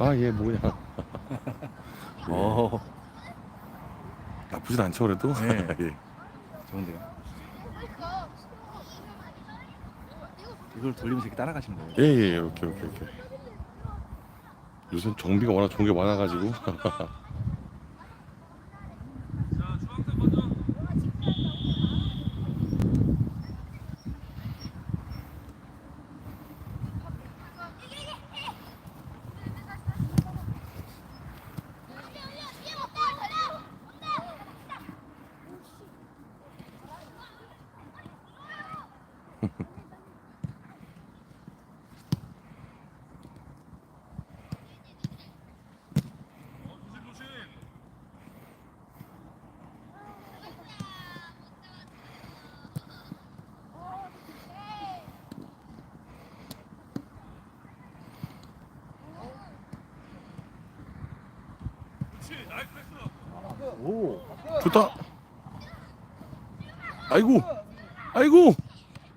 아, 얘 뭐냐. 어. 나쁘진 않죠, 그래도. 네. 예. 좋은데요. 이걸 돌리면서 이렇게 따라가시는 거예요. 예, 예, 오케이, 오케이, 오케이. 요즘 정비가 워낙 좋은 게 많아가지고. 오. 좋다. 아이고, 아이고,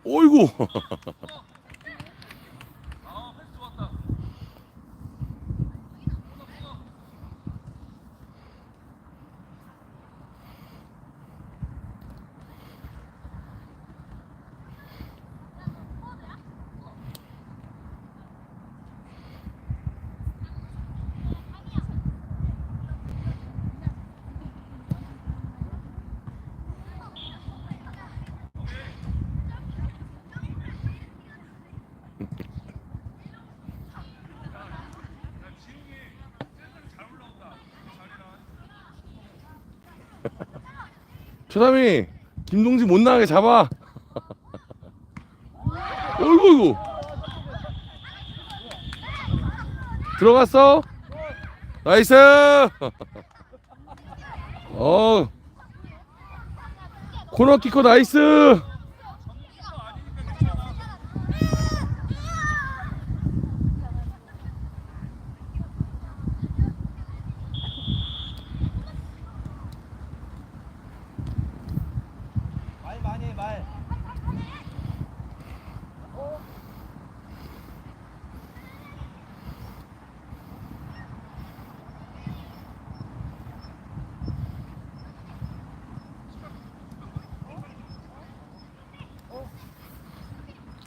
어이구. 최담이 김동지 못 나가게 잡아. 어이구, 어이구. 들어갔어? 나이스! 어. 코너키커 나이스!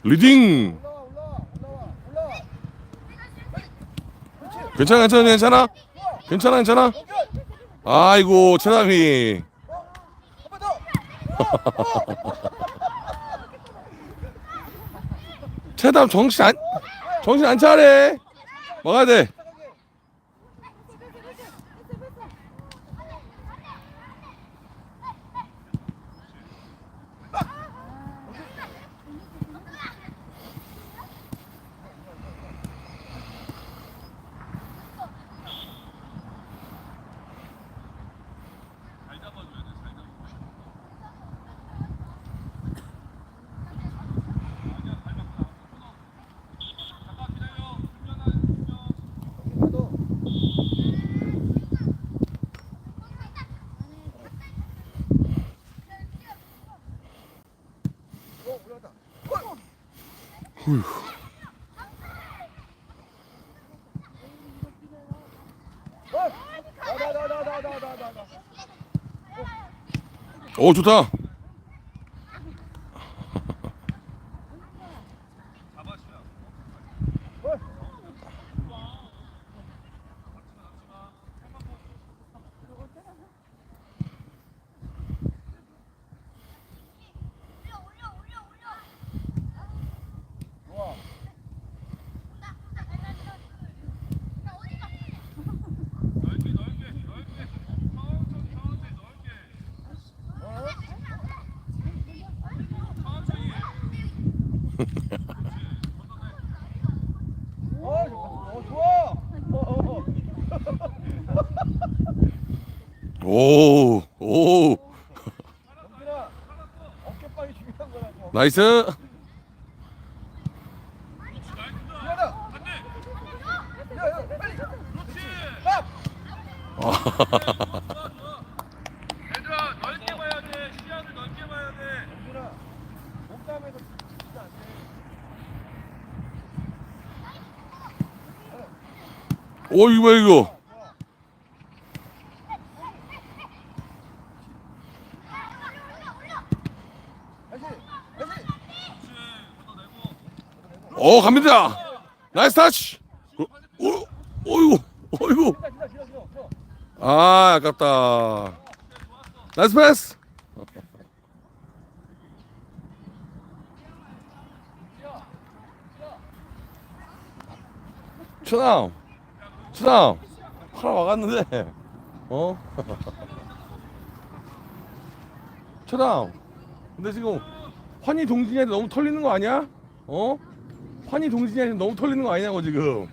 리딩! 괜찮아, 괜찮아, 괜찮아? 괜찮아, 괜찮아? 아이고, 더. 최담 정신 안, 정신 안 차려. 막아야 돼. 나나나나나나나. 오, 좋다. 좋아. 어, 어 좋아. 어, 어. 오, 오. 나이스. 얘들아 넓게 봐야 돼 시야를 넓게 봐야 돼 몸싸움에서 진짜 안 돼. 오 이거 이거 다시 다시 오 갑니다. 나이스 타치. 지나 지나 지나 아 아깝다. 나이스 패스. 추남 추남 하나 와갔는데. 어? 추남 근데 지금 환희 동진이한테 너무 털리는 거 아니야? 어 환희 동진이한테 너무 털리는 거 아니냐고 지금.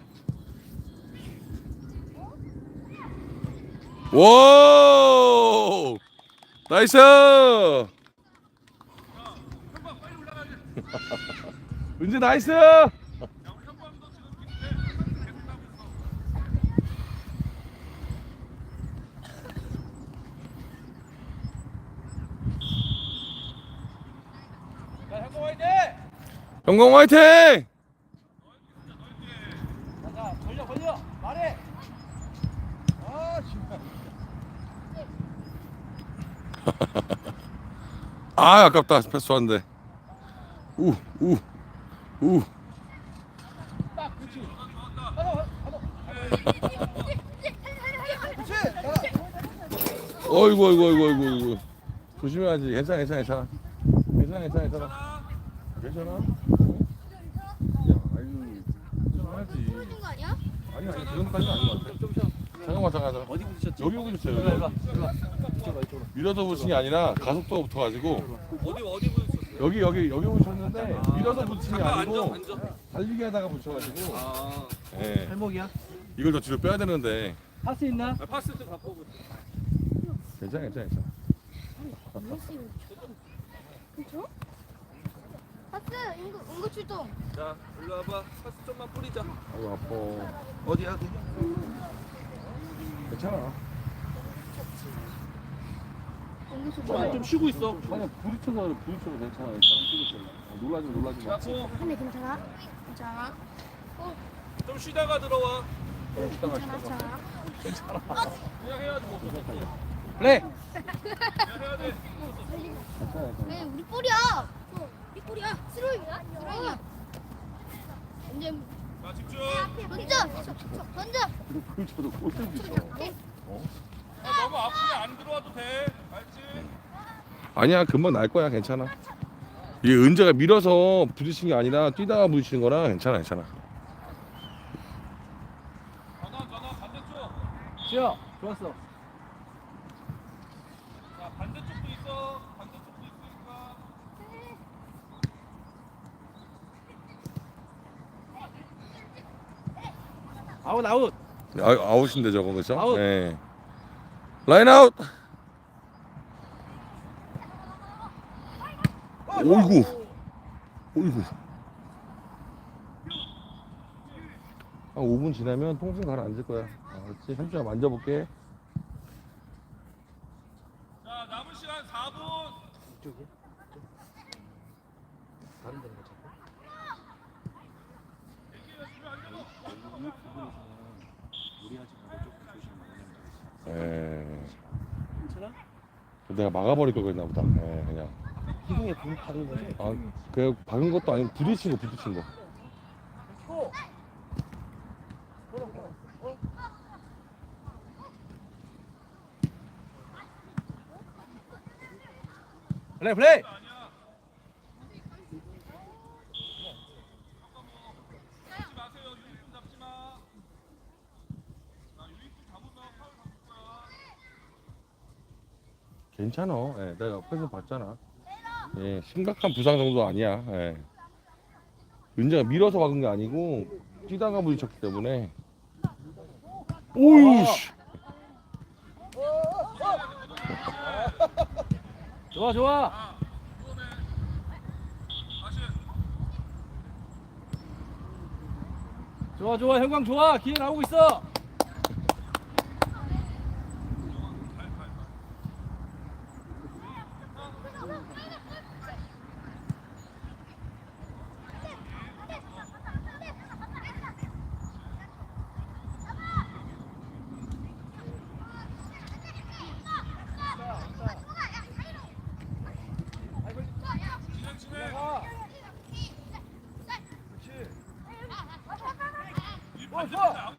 와 나이스! 은재 나이스! 자 형공 화이팅 영광 화이팅 자자 걸려 걸려 말해 아 진짜 아 아깝다. 패스 좋았는데. 우우우. 딱 그렇지 하나 하나 그렇지 자 어이구 어이구 어이구 어이구 어이구. 조심해야지. 괜찮아 괜찮아 괜찮아. 괜찮아 괜찮아 괜찮아. 괜찮아? 아이고 괜찮아야지. 거 아니야? 아니 아니 그 정도까지는 아닌 것 같아 잠깐만 잠깐만 어디 부딪혔지? 여기 부딪혔어요 일로 여기 와 일로 와 이쪽으로 이쪽으로 밀어서 부딪힌 게 아니라 가속도가 붙어가지고 어디 어디 보였어? 여기 여기 여기 부딪혔는데 밀어서 부딪힌 게 잠깐 아니고 앉아 앉아. 달리기 하다가 부딪혀가지고 아, 예 팔목이야 이걸 더 뒤로 빼야 되는데 파스 있나? 아 파스 좀 바꿔. 괜찮아 괜찮아 괜찮아 그쵸? 파스 응급 응급 출동. 자, 일로 와봐. 파스 좀만 뿌리자. 아이고 아파 어디야? 괜찮아. 좀 쉬고 있어. 아니 부딪혀서 부딪혀도 괜찮아 괜찮아 놀라지 마 놀라지 마 자고 근데 괜찮아? 괜찮아? 좀 쉬다가 들어와. 괜찮아? 괜찮아? 그냥 해야지 뭐. 플레이 그냥 해야 돼. 왜 우리 볼이야? 우리 볼이야? 스로이야? 스로이야. 언제 자, 집중. 던져! 던져! 그걸 쳐도 꼴등 있어 아, 너무 아프게 안 들어와도 돼. 알지? 아니야 금방 날 거야 괜찮아 이게 은재가 밀어서 부딪힌 게 아니라 뛰다가 부딪히는 거라 괜찮아 괜찮아 전화 전화 반대쪽. 지어 좋았어 자, 반대쪽도 있어. 반대쪽도 있으니까. 아웃 아웃 아, 아웃인데 저거 그죠? 아웃. 네. 라인 아웃 오이구 오이구 한 5분 지나면 통증 가라앉을 거야 알았지? 삼촌아 만져볼게 자, 남은 시간 4분. 이쪽이야? 다른 데는 못 찾고 무리하지 말고 조금 조심하면 에 괜찮아? 내가 막아버릴 걸 그랬나 보다. 에 그냥. 기둥에 붕 박은 거지? 아, 그 박은 것도 아니고 부딪힌 거 부딪힌 거. 플레이 플레이 잡지 마세요. 유니폼 잡지 마. 자, 유니폼 잡으면 파울 잡을 거야. 괜찮아. 예, 내가 옆에서 봤잖아. 예, 심각한 부상 정도 아니야. 예. 은재가 밀어서 박은 게 아니고 뛰다가 부딪혔기 때문에. 오유 씨! 좋아 좋아. 좋아 좋아. 형광 좋아. 기회 나오고 있어 들어가 들어가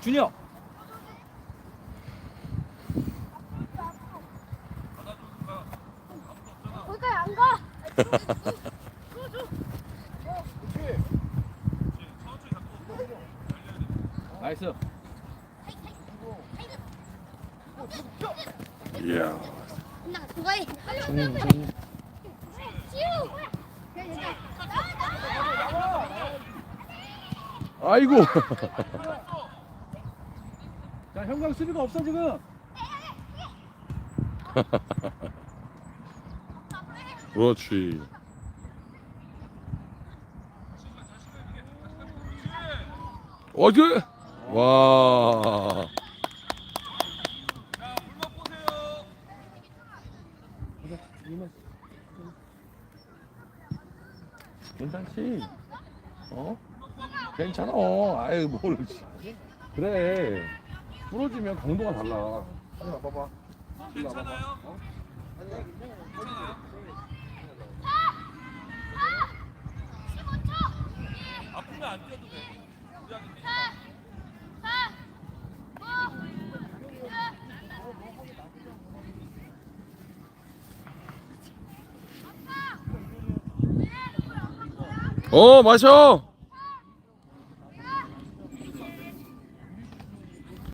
준혁 거기까지 안 가. 나이스 이야. 나. 빨리. 지우. 나와. 아이고. 자 형광 수비가 없어 지금 그렇지. 어디? 와. 괜찮지? 어? 괜찮아. 아유 뭘. 그래. 부러지면 강도가 달라. 봐봐. 괜찮아요? 어? 괜찮아요? 아프면 안 뛰어도 돼. 어 마셔.